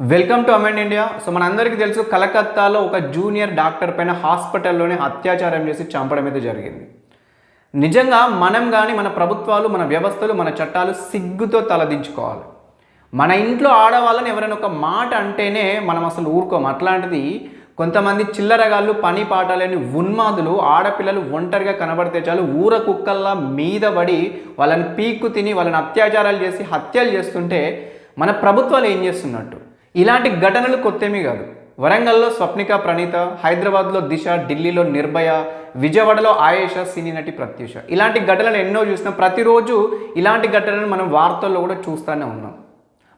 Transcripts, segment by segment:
Welcome to amend India so మనందరికీ తెలుసు కలకత్తాలో ఒక జూనియర్ డాక్టర్ పైన హాస్పిటల్లోనే అత్యాచారం చేసి చంపడం అయితే జరిగింది. నిజంగా మనం కానీ మన ప్రభుత్వాలు మన వ్యవస్థలు మన చట్టాలు సిగ్గుతో తలదించుకోవాలి. మన ఇంట్లో ఆడవాళ్ళని ఎవరైనా ఒక మాట అంటేనే మనం అసలు ఊరుకోం. అట్లాంటిది కొంతమంది చిల్లరగాళ్ళు పని పాటలేని ఉన్మాదులు ఆడపిల్లలు ఒంటరిగా కనబడితే చాలు ఊర కుక్కల్లా మీద పడి వాళ్ళని పీక్కు తిని వాళ్ళని అత్యాచారాలు చేసి హత్యలు చేస్తుంటే మన ప్రభుత్వాలు ఏం చేస్తున్నట్టు? ఇలాంటి ఘటనలు కొత్తేమీ కాదు. వరంగల్లో స్వప్నిక ప్రణీత హైదరాబాద్లో దిశ ఢిల్లీలో నిర్భయ విజయవాడలో ఆయేష సినీ నటి ప్రత్యూష. ఇలాంటి ఘటనలు ఎన్నో చూసినాం. ప్రతిరోజు ఇలాంటి ఘటనలు మనం వార్తల్లో కూడా చూస్తూనే ఉన్నాం.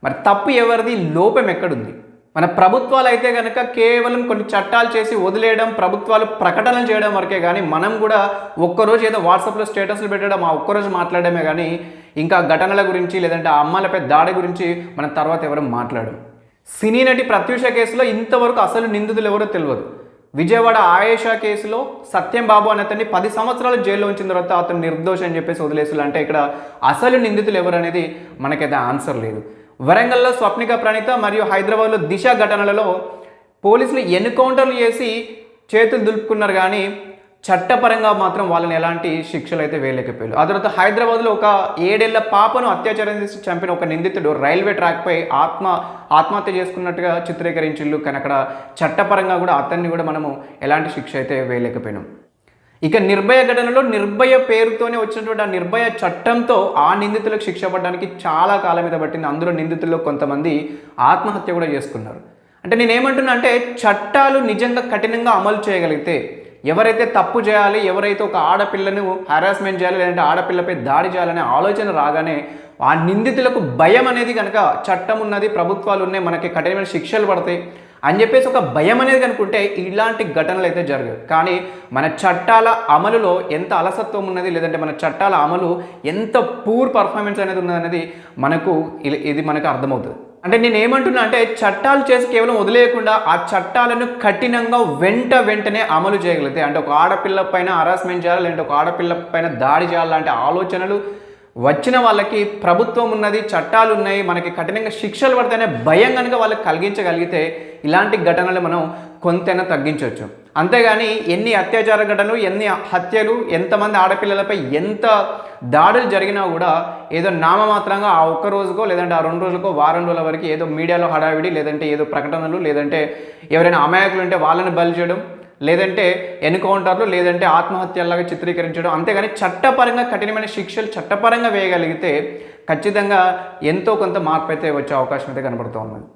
మరి తప్పు ఎవరిది? లోపం ఎక్కడుంది? మన ప్రభుత్వాలు అయితే కనుక కేవలం కొన్ని చట్టాలు చేసి వదిలేయడం ప్రభుత్వాలు ప్రకటనలు చేయడం వరకే కానీ మనం కూడా ఒక్కరోజు ఏదో వాట్సాప్లో స్టేటస్లు పెట్టడం ఆ ఒక్కరోజు మాట్లాడమే కానీ ఇంకా ఘటనల గురించి లేదంటే ఆ అమ్మాయిలపై దాడి గురించి మనం తర్వాత ఎవరు మాట్లాడడం సినీ నటి ప్రత్యూష కేసులో ఇంతవరకు అసలు నిందితులు ఎవరో తెలియదు విజయవాడ ఆయేషా కేసులో సత్యం బాబు అనే అతన్ని పది సంవత్సరాలు జైల్లో ఉంచిన తర్వాత అతను నిర్దోషం అని చెప్పేసి వదిలేసులు అంటే ఇక్కడ అసలు నిందితులు ఎవరు అనేది మనకైతే ఆన్సర్ లేదు. వరంగల్లో స్వప్నిక ప్రణీత మరియు హైదరాబాద్లో దిశ ఘటనలలో పోలీసులు ఎన్కౌంటర్లు చేసి చేతులు దులుపుకున్నారు కానీ చట్టపరంగా మాత్రం వాళ్ళని ఎలాంటి శిక్షలు అయితే వేయలేకపోయారు. ఆ తర్వాత హైదరాబాద్లో ఒక ఏడేళ్ళ పాపను అత్యాచారం చేసి చంపిన ఒక నిందితుడు రైల్వే ట్రాక్పై ఆత్మ ఆత్మహత్య చేసుకున్నట్టుగా చిత్రీకరించిళ్ళు కానీ అక్కడ చట్టపరంగా కూడా అతన్ని కూడా మనము ఎలాంటి శిక్ష అయితే వేయలేకపోయినాం. ఇక నిర్భయ ఘటనలో నిర్భయ పేరుతోనే వచ్చినటువంటి ఆ నిర్భయ చట్టంతో ఆ నిందితులకు శిక్ష పడడానికి చాలా కాలం మీద పట్టింది. అందులో నిందితుల్లో కొంతమంది ఆత్మహత్య కూడా చేసుకున్నారు. అంటే నేనేమంటున్నా అంటే చట్టాలు నిజంగా కఠినంగా అమలు చేయగలిగితే ఎవరైతే తప్పు చేయాలి ఎవరైతే ఒక ఆడపిల్లను హరాస్మెంట్ చేయాలి లేదంటే ఆడపిల్లపై దాడి చేయాలనే ఆలోచన రాగానే ఆ నిందితులకు భయం అనేది కనుక చట్టం ఉన్నది ప్రభుత్వాలు ఉన్నాయి మనకి కఠినమైన శిక్షలు పడతాయి. అని చెప్పేసి ఒక భయం అనేది కనుక్కుంటే ఇలాంటి ఘటనలు అయితే జరగవు. కానీ మన చట్టాల అమలులో ఎంత అలసత్వం ఉన్నది లేదంటే మన చట్టాల అమలు ఎంత పూర్ పర్ఫార్మెన్స్ అనేది ఉన్నది అనేది మనకు ఇ- ఇది మనకు అర్థమవుతుంది. అంటే నేను ఏమంటున్నా అంటే చట్టాలు చేసి కేవలం వదిలేయకుండా ఆ చట్టాలను కఠినంగా వెంట వెంటనే అమలు చేయగలిగితే అంటే ఒక ఆడపిల్ల పైన హరాస్మెంట్ చేయాలి లేదంటే ఒక ఆడపిల్ల పైన దాడి చేయాలి లాంటి ఆలోచనలు వచ్చిన వాళ్ళకి ప్రభుత్వం ఉన్నది చట్టాలు ఉన్నాయి మనకి కఠినంగా శిక్షలు పడితేనే భయం కనుక వాళ్ళకి కలిగించగలిగితే ఇలాంటి ఘటనలు మనం కొంతైనా తగ్గించవచ్చు. అంతేగాని ఎన్ని అత్యాచార ఘటనలు ఎన్ని హత్యలు ఎంతమంది ఆడపిల్లలపై ఎంత దాడులు జరిగినా కూడా ఏదో నామమాత్రంగా ఆ ఒక్క రోజుకో లేదంటే ఆ రెండు రోజులకో వారం రోజుల వరకు ఏదో మీడియాలో హడావిడి లేదంటే ఏదో ప్రకటనలు లేదంటే ఎవరైనా అమాయకులు ఉంటే వాళ్ళని బలి చేయడం లేదంటే ఎన్కౌంటర్లు లేదంటే ఆత్మహత్యలాగా చిత్రీకరించడం. అంతేగాని చట్టపరంగా కఠినమైన శిక్షలు చట్టపరంగా వేయగలిగితే ఖచ్చితంగా ఎంతో కొంత మార్పు అయితే వచ్చే అవకాశం అయితే కనబడుతూ ఉన్నది.